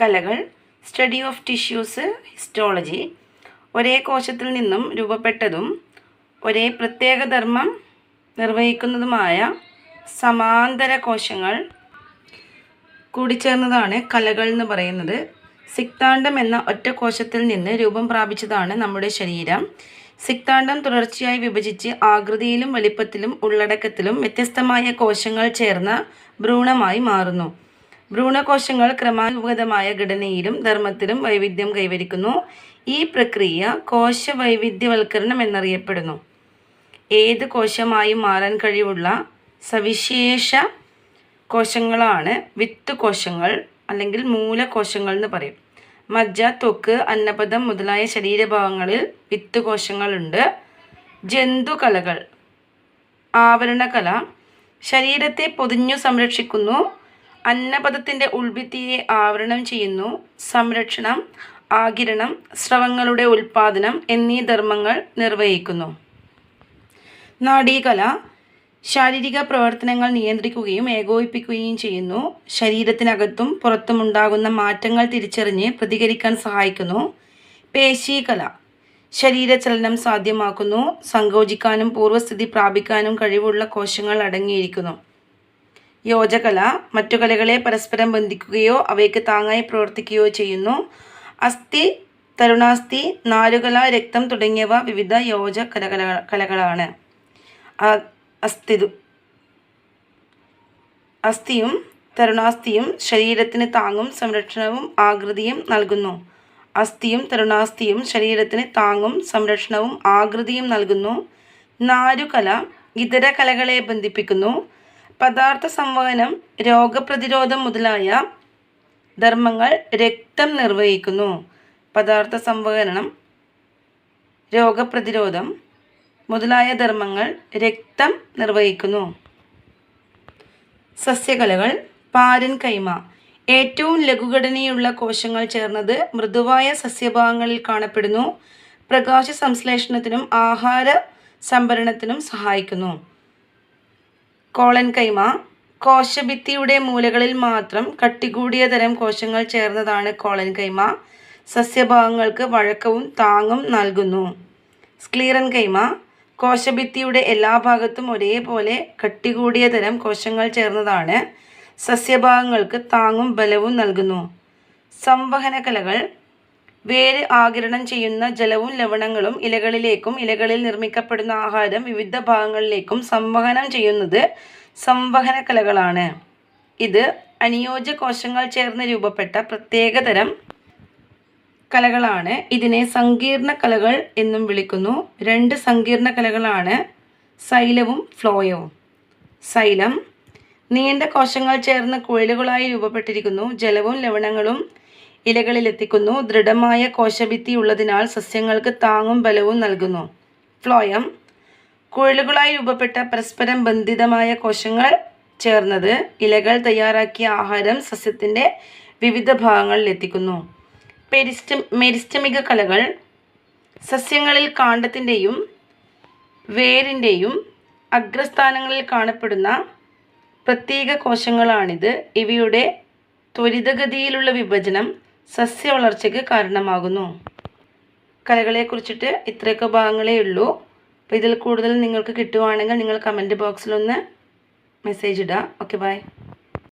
കലകൾ study of tissues histology ഒരേ കോശത്തിൽ നിന്നും രൂപപ്പെട്ടതും ഒരേ പ്രത്യേക ധർമ്മം നിർവഹിക്കുന്നതുമായ സമാന്തര കോശങ്ങൾ കൂടിച്ചേർന്നതാണ് കലകൾ എന്ന് പറയുന്നത്. സിക്താണ്ടം എന്ന ഒറ്റ കോശത്തിൽ നിന്ന് രൂപം പ്രാപിച്ചതാണ് നമ്മുടെ ശരീരം. സിക്താണ്ടം തുടർച്ചയായി വിഭജിച്ച് ആകൃതിയിലും വലിപ്പത്തിലും ഉള്ളടക്കത്തിലും വ്യത്യസ്തമായ കോശങ്ങൾ ചേർന്ന ഭ്രൂണമായി മാറുന്നു. ഭ്രൂണകോശങ്ങൾ ക്രമാനുഗതമായ ഘടനയിലും ധർമ്മത്തിലും വൈവിധ്യം കൈവരിക്കുന്നു. ഈ പ്രക്രിയ കോശ വൈവിധ്യവൽക്കരണം എന്നറിയപ്പെടുന്നു. ഏത് കോശമായി മാറാൻ കഴിവുള്ള സവിശേഷ കോശങ്ങളാണ് വിത്ത് കോശങ്ങൾ അല്ലെങ്കിൽ മൂലകോശങ്ങൾ എന്ന് പറയും. മജ്ജ തൊക്ക് അന്നപദം മുതലായ ശരീരഭാഗങ്ങളിൽ വിത്ത് കോശങ്ങളുണ്ട് ജന്തുകലകൾ ആവരണകല ശരീരത്തെ പൊതിഞ്ഞു സംരക്ഷിക്കുന്നു. അന്നപദത്തിന്റെ ഉൾഭിത്തിയെ ആവരണം ചെയ്യുന്നു. സംരക്ഷണം ആകിരണം സ്രവങ്ങളുടെ ഉൽപാദനം എന്നീ ധർമ്മങ്ങൾ നിർവഹിക്കുന്നു. നാഡീകല ശാരീരിക പ്രവർത്തനങ്ങൾ നിയന്ത്രിക്കുകയും ഏകോപിപ്പിക്കുകയും ചെയ്യുന്നു. ശരീരത്തിനകത്തും പുറത്തുമുണ്ടാകുന്ന മാറ്റങ്ങൾ തിരിച്ചറിഞ്ഞ് പ്രതികരിക്കാൻ സഹായിക്കുന്നു. പേശീകല ശരീരചലനം സാധ്യമാക്കുന്നു. സങ്കോചിക്കാനും പൂർവസ്ഥിതി പ്രാപിക്കാനും കഴിവുള്ള കോശങ്ങൾ അടങ്ങിയിരിക്കുന്നു. യോജകല മറ്റു കലകളെ പരസ്പരം ബന്ധിക്കുകയോ അവയ്ക്ക് താങ്ങായി പ്രവർത്തിക്കുകയോ ചെയ്യുന്നു. അസ്ഥി തരുണാസ്ഥി നാലുകല രക്തം തുടങ്ങിയവ വിവിധ യോജ കലകല കലകളാണ് അസ്ഥിതു അസ്ഥിയും തരുണാസ്ഥിയും ശരീരത്തിന് താങ്ങും സംരക്ഷണവും ആകൃതിയും നൽകുന്നു. അസ്ഥിയും തരുണാസ്ഥിയും ശരീരത്തിന് താങ്ങും സംരക്ഷണവും ആകൃതിയും നൽകുന്നു. നാരുകല ഇതര കലകളെ ബന്ധിപ്പിക്കുന്നു. പദാർത്ഥ സംവഹനം രോഗപ്രതിരോധം മുതലായ ധർമ്മങ്ങൾ രക്തം നിർവഹിക്കുന്നു. പദാർത്ഥ സംവഹനം രോഗപ്രതിരോധം മുതലായ ധർമ്മങ്ങൾ രക്തം നിർവഹിക്കുന്നു. സസ്യകലകൾ പാരൻ കൈമ. ഏറ്റവും ലഘുഘടനയുള്ള കോശങ്ങൾ ചേർന്നത് മൃദുവായ സസ്യഭാഗങ്ങളിൽ കാണപ്പെടുന്നു. പ്രകാശ സംശ്ലേഷണത്തിനും ആഹാര സംഭരണത്തിനും സഹായിക്കുന്നു. കോളൻ കൈമ കോശഭിത്തിയുടെ മൂലകളിൽ മാത്രം കട്ടികൂടിയ തരം കോശങ്ങൾ ചേർന്നതാണ് കോളൻ കൈമ. സസ്യഭാഗങ്ങൾക്ക് വഴക്കവും താങ്ങും നൽകുന്നു. സ്ക്ലീറൻ കൈമ കോശഭിത്തിയുടെ എല്ലാ ഭാഗത്തും ഒരേപോലെ കട്ടികൂടിയ തരം കോശങ്ങൾ ചേർന്നതാണ്. സസ്യഭാഗങ്ങൾക്ക് താങ്ങും ബലവും നൽകുന്നു. സംവഹന കലകൾ വേര് ആകിരണം ചെയ്യുന്ന ജലവും ലവണങ്ങളും ഇലകളിലേക്കും ഇലകളിൽ നിർമ്മിക്കപ്പെടുന്ന ആഹാരം വിവിധ ഭാഗങ്ങളിലേക്കും സംവഹനം ചെയ്യുന്നത് സംവഹന കലകളാണ് ഇത് അനുയോജ്യ കോശങ്ങൾ ചേർന്ന് രൂപപ്പെട്ട പ്രത്യേകതരം കലകളാണ്. ഇതിനെ സങ്കീർണ കലകൾ എന്നും വിളിക്കുന്നു. രണ്ട് സങ്കീർണ കലകളാണ് സൈലവും ഫ്ലോയവും. സൈലം നീണ്ട കോശങ്ങൾ ചേർന്ന് കുഴലുകളായി രൂപപ്പെട്ടിരിക്കുന്നു. ജലവും ലവണങ്ങളും ഇലകളിലെത്തിക്കുന്നു. ദൃഢമായ കോശഭിത്തി ഉള്ളതിനാൽ സസ്യങ്ങൾക്ക് താങ്ങും ബലവും നൽകുന്നു. ഫ്ലോയം. കുഴലുകളായി രൂപപ്പെട്ട പരസ്പരം ബന്ധിതമായ കോശങ്ങൾ ചേർന്നത് ഇലകൾ തയ്യാറാക്കിയ ആഹാരം സസ്യത്തിന്റെ വിവിധ ഭാഗങ്ങളിൽ എത്തിക്കുന്നു. പെരിസ്റ്റം മെരിസ്റ്റമിക കലകൾ. സസ്യങ്ങളിൽ കാണ്ഡത്തിന്റെയും വേരിന്റെയും അഗ്രസ്ഥാനങ്ങളിൽ കാണപ്പെടുന്ന പ്രത്യേക കോശങ്ങളാണിത്. ഇവയുടെ ത്വരിതഗതിയിലുള്ള വിഭജനം സസ്യ വളർച്ചയ്ക്ക് കാരണമാകുന്നു. കലകളെക്കുറിച്ചിട്ട് ഇത്രയൊക്കെ ഭാഗങ്ങളേ ഉള്ളൂ. അപ്പോൾ ഇതിൽ കൂടുതൽ നിങ്ങൾക്ക് കിട്ടുവാണെങ്കിൽ നിങ്ങൾ കമന്റ് ബോക്സിലൊന്ന് മെസ്സേജ് ഇടുക ഓക്കെ ബൈ